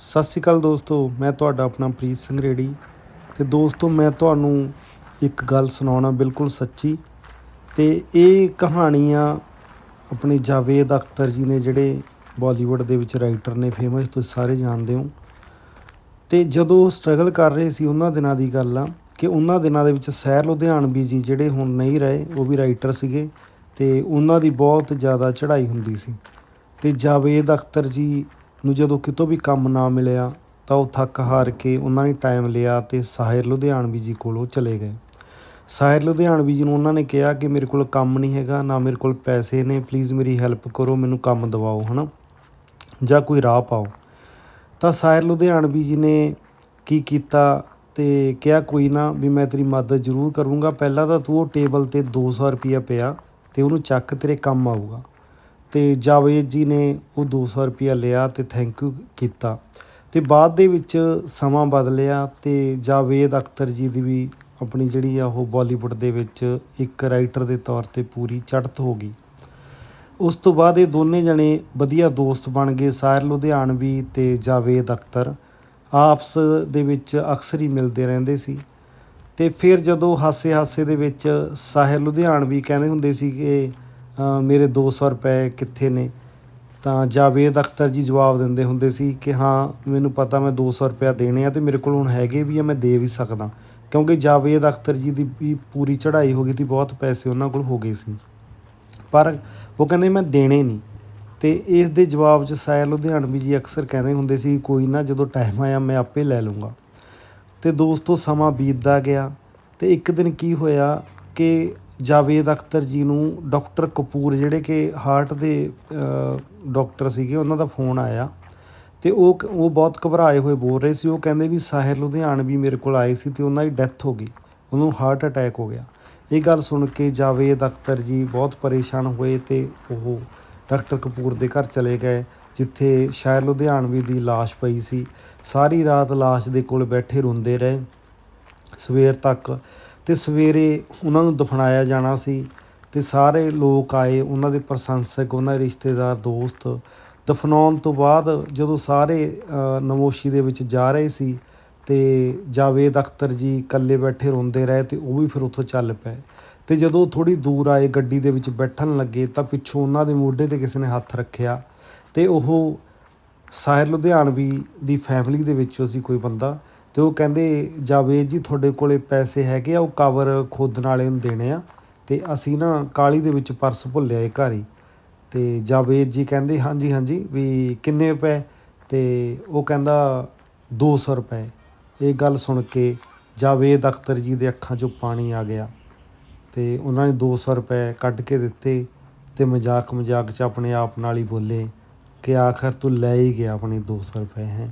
ਸਤਿ ਸ਼੍ਰੀ ਅਕਾਲ ਦੋਸਤੋ, ਮੈਂ ਤੁਹਾਡਾ ਆਪਣਾ ਪ੍ਰੀਤ ਸਿੰਘ ਰੇੜੀ ਤੇ ਦੋਸਤੋ, ਮੈਂ ਤੁਹਾਨੂੰ ਇੱਕ ਗੱਲ ਸੁਣਾਉਣਾ ਬਿਲਕੁਲ ਸੱਚੀ ਤੇ ਇਹ ਕਹਾਣੀਆਂ ਆਪਣੇ ਜਾਵੇਦ ਅਖਤਰ ਜੀ ਨੇ ਜਿਹੜੇ ਬਾਲੀਵੁੱਡ ਦੇ ਵਿੱਚ ਰਾਈਟਰ ਨੇ ਫੇਮਸ ਤੁਸੀਂ ਸਾਰੇ ਜਾਣਦੇ ਹੋ। ਤੇ ਜਦੋਂ ਉਹ ਸਟਰਗਲ ਕਰ ਰਹੇ ਸੀ ਉਹਨਾਂ ਦਿਨਾਂ ਦੀ ਗੱਲ ਆ ਕਿ ਉਹਨਾਂ ਦਿਨਾਂ ਦੇ ਵਿੱਚ ਸੈਰ ਲੁਧਿਆਣਵੀ ਜੀ ਜਿਹੜੇ ਹੁਣ ਨਹੀਂ ਰਹੇ, ਉਹ ਵੀ ਰਾਈਟਰ ਸੀਗੇ ਤੇ ਉਹਨਾਂ ਦੀ ਬਹੁਤ ਜ਼ਿਆਦਾ ਚੜ੍ਹਾਈ ਹੁੰਦੀ ਸੀ। ਤੇ ਜਾਵੇਦ ਅਖਤਰ ਜੀ ਨੂੰ ਜਦੋਂ ਕਿਤੋਂ ਵੀ ਕੰਮ ਨਾ ਮਿਲਿਆ ਤਾਂ ਉਹ ਥੱਕ ਹਾਰ ਕੇ ਉਹਨਾਂ ਨੇ ਟਾਈਮ ਲਿਆ ਤੇ ਸਾਹਿਰ ਲੁਧਿਆਣਵੀ ਜੀ ਕੋਲ ਉਹ ਚਲੇ ਗਏ। ਸਾਹਿਰ ਲੁਧਿਆਣਵੀ ਜੀ ਨੂੰ ਉਹਨਾਂ ਨੇ ਕਿਹਾ ਕਿ ਮੇਰੇ ਕੋਲ ਕੰਮ ਨਹੀਂ ਹੈਗਾ, ਨਾ ਮੇਰੇ ਕੋਲ ਪੈਸੇ ਨੇ ਪਲੀਜ਼ ਮੇਰੀ ਹੈਲਪ ਕਰੋ, ਮੈਨੂੰ ਕੰਮ ਦਿਵਾਓ, ਹਨਾ? ਜਾਂ ਕੋਈ ਰਾਹ ਪਾਓ। ਤਾਂ ਸਾਹਿਰ ਲੁਧਿਆਣਵੀ ਜੀ ਨੇ ਕੀ ਕੀਤਾ ਤੇ ਕਿਹਾ, ਕੋਈ ਨਾ, ਵੀ ਮੈਂ ਤੇਰੀ ਮਦਦ ਜ਼ਰੂਰ ਕਰੂੰਗਾ। ਪਹਿਲਾਂ ਤਾਂ ਤੂੰ ਉਹ ਟੇਬਲ ਤੇ 200 ਰੁਪਿਆ ਪਿਆ ਤੇ ਉਹਨੂੰ ਚੱਕ, ਤੇਰੇ ਕੰਮ ਆਊਗਾ। ਅਤੇ ਜਾਵੇਦ ਜੀ ਨੇ ਉਹ ਦੋ ਸੌ ਰੁਪਈਆ ਲਿਆ ਅਤੇ ਥੈਂਕ ਯੂ ਕੀਤਾ। ਅਤੇ ਬਾਅਦ ਦੇ ਵਿੱਚ ਸਮਾਂ ਬਦਲਿਆ ਅਤੇ ਜਾਵੇਦ ਅਖਤਰ ਜੀ ਦੀ ਵੀ ਆਪਣੀ ਜਿਹੜੀ ਆ ਉਹ ਬੋਲੀਵੁੱਡ ਦੇ ਵਿੱਚ ਇੱਕ ਰਾਈਟਰ ਦੇ ਤੌਰ ਤੇ ਪੂਰੀ ਚੜ੍ਹਤ ਹੋ ਗਈ। ਉਸ ਤੋਂ ਬਾਅਦ ਇਹ ਦੋਨੇ ਜਣੇ ਵਧੀਆ ਦੋਸਤ ਬਣ ਗਏ ਸਾਹਿਰ ਲੁਧਿਆਣਵੀ ਅਤੇ ਜਾਵੇਦ ਅਖਤਰ। ਆਪਸ ਦੇ ਵਿੱਚ ਅਕਸਰ ਹੀ ਮਿਲਦੇ ਰਹਿੰਦੇ ਸੀ। ਤੇ ਫਿਰ ਜਦੋਂ ਹਾਸੇ ਹਾਸੇ ਦੇ ਵਿੱਚ ਸਾਹਿਰ ਲੁਧਿਆਣਵੀ ਕਹਿੰਦੇ ਹੁੰਦੇ ਸੀ ਕਿ ਮੇਰੇ 200 ਰੁਪਏ ਕਿੱਥੇ ਨੇ? ਤਾਂ ਜਾਵੇਦ ਅਖਤਰ ਜੀ ਜਵਾਬ ਦਿੰਦੇ ਹੁੰਦੇ ਸੀ ਕਿ ਹਾਂ, ਮੈਨੂੰ ਪਤਾ ਮੈਂ 200 ਰੁਪਇਆ ਦੇਣੇ ਆ ਤੇ ਮੇਰੇ ਕੋਲ ਹੁਣ ਹੈਗੇ ਵੀ ਆ, ਮੈਂ ਦੇ ਵੀ ਸਕਦਾ। ਕਿਉਂਕਿ ਜਾਵੇਦ ਅਖਤਰ ਜੀ ਦੀ ਵੀ ਪੂਰੀ ਚੜ੍ਹਾਈ ਹੋ ਗਈ ਸੀ, ਬਹੁਤ ਪੈਸੇ ਉਹਨਾਂ ਕੋਲ ਹੋ ਗਏ ਸੀ। ਪਰ ਉਹ ਕਹਿੰਦੇ ਮੈਂ ਦੇਣੇ ਨਹੀਂ। ਤੇ ਇਸ ਦੇ ਜਵਾਬ 'ਚ ਸਾਇਰ ਲੁਧਿਆਣਵੀ ਜੀ ਅਕਸਰ ਕਹਿੰਦੇ ਹੁੰਦੇ ਸੀ, ਕੋਈ ਨਾ, ਜਦੋਂ ਟਾਈਮ ਆਇਆ, ਮੈਂ ਆਪੇ ਲੈ ਲੂੰਗਾ ਤੇ ਦੋਸਤੋ, ਸਮਾਂ ਬੀਤਦਾ ਗਿਆ ਤੇ ਇੱਕ ਦਿਨ ਕੀ ਹੋਇਆ ਕਿ ਜਾਵੇਦ ਅਖਤਰ ਜੀ ਨੂੰ ਡਾਕਟਰ ਕਪੂਰ ਜਿਹੜੇ ਕਿ ਹਾਰਟ ਦੇ ਅ, ਡਾਕਟਰ ਸੀਗੇ ਉਹਨਾਂ ਦਾ ਫੋਨ ਆਇਆ ਤੇ ਉਹ ਉਹ ਬਹੁਤ ਘਬਰਾਏ ਹੋਏ ਬੋਲ ਰਹੇ ਸੀ। ਉਹ ਕਹਿੰਦੇ ਵੀ ਸਾਹਿਰ ਲੁਧਿਆਣਵੀ ਮੇਰੇ ਕੋਲ ਆਏ ਸੀ ਤੇ ਉਹਨਾਂ ਦੀ ਡੈਥ ਹੋ ਗਈ। ਉਹਨੂੰ ਹਾਰਟ ਅਟੈਕ ਹੋ ਗਿਆ। ਇਹ ਗੱਲ ਸੁਣ ਕੇ ਜਾਵੇਦ ਅਖਤਰ ਜੀ ਬਹੁਤ ਪਰੇਸ਼ਾਨ ਹੋਏ ਤੇ ਉਹ ਡਾਕਟਰ ਕਪੂਰ ਦੇ ਘਰ ਚਲੇ ਗਏ ਜਿੱਥੇ ਸ਼ਾਇਰ ਲੁਧਿਆਣਵੀ ਦੀ ਲਾਸ਼ ਪਈ ਸੀ। ਸਾਰੀ ਰਾਤ ਲਾਸ਼ ਦੇ ਕੋਲ ਬੈਠੇ ਰੋਂਦੇ ਰਹੇ। ਸਵੇਰ ਤੱਕ ਤੇ ਸਵੇਰੇ ਉਹਨਾਂ ਨੂੰ ਦਫਨਾਇਆ ਜਾਣਾ ਸੀ ਤੇ ਸਾਰੇ ਲੋਕ ਆਏ, ਉਹਨਾਂ ਦੇ ਪ੍ਰਸ਼ੰਸਕ, ਉਹਨਾਂ ਦੇ ਰਿਸ਼ਤੇਦਾਰ, ਦੋਸਤ। ਦਫਨਾਉਣ ਤੋਂ ਬਾਅਦ ਜਦੋਂ ਸਾਰੇ ਨਮੋਸ਼ੀ ਦੇ ਵਿੱਚ ਜਾ ਰਹੇ ਸੀ ਤੇ ਜਾਵੇਦ ਅਖਤਰ ਜੀ ਇਕੱਲੇ ਬੈਠੇ ਰੋਂਦੇ ਰਹੇ ਤੇ ਉਹ ਵੀ ਫਿਰ ਉੱਥੋਂ ਚੱਲ ਪਏ। ਤੇ ਜਦੋਂ ਥੋੜੀ ਦੂਰ ਆਏ, ਗੱਡੀ ਦੇ ਵਿੱਚ ਬੈਠਣ ਲੱਗੇ ਤਾਂ ਪਿੱਛੋਂ ਉਹਨਾਂ ਦੇ ਮੋਢੇ ਤੇ ਕਿਸੇ ਨੇ ਹੱਥ ਰੱਖਿਆ ਤੇ ਉਹ ਸਾਹਿਰ ਲੁਧਿਆਣਵੀ ਦੀ ਫੈਮਿਲੀ ਦੇ ਵਿੱਚੋਂ ਸੀ ਕੋਈ ਬੰਦਾ। ਤੇ ਉਹ ਕਹਿੰਦੇ ਜਾਵੇਦ ਜੀ, ਤੁਹਾਡੇ ਕੋਲੇ ਪੈਸੇ ਹੈਗੇ ਆ, ਉਹ ਕਵਰ ਖੋਦਣ ਵਾਲੇ ਨੂੰ ਦੇਣੇ ਆ, ਤੇ ਅਸੀਂ ਨਾ ਕਾਲੀ ਦੇ ਵਿੱਚ ਪਰਸ ਭੁੱਲਿਆ ਏ ਘਰ ਹੀ। ਤੇ ਜਾਵੇਦ ਜੀ ਕਹਿੰਦੇ, ਹਾਂਜੀ ਹਾਂਜੀ, ਵੀ ਕਿੰਨੇ ਰੁਪਏ? ਤੇ ਉਹ ਕਹਿੰਦਾ 200 ਰੁਪਏ। ਇਹ ਗੱਲ ਸੁਣ ਕੇ ਜਾਵੇਦ ਅਖਤਰ ਜੀ ਦੇ ਅੱਖਾਂ 'ਚੋਂ ਪਾਣੀ ਆ ਗਿਆ ਤੇ ਉਹਨਾਂ ਨੇ 200 ਰੁਪਏ ਕੱਢ ਕੇ ਦਿੱਤੇ ਤੇ ਮਜ਼ਾਕ ਮਜ਼ਾਕ 'ਚ ਆਪਣੇ ਆਪ ਨਾਲ ਹੀ ਬੋਲੇ ਕਿ ਆਖਰ ਤੂੰ ਲੈ ਹੀ ਗਿਆ ਆਪਣੀ 200 ਰੁਪਏ ਹੈ।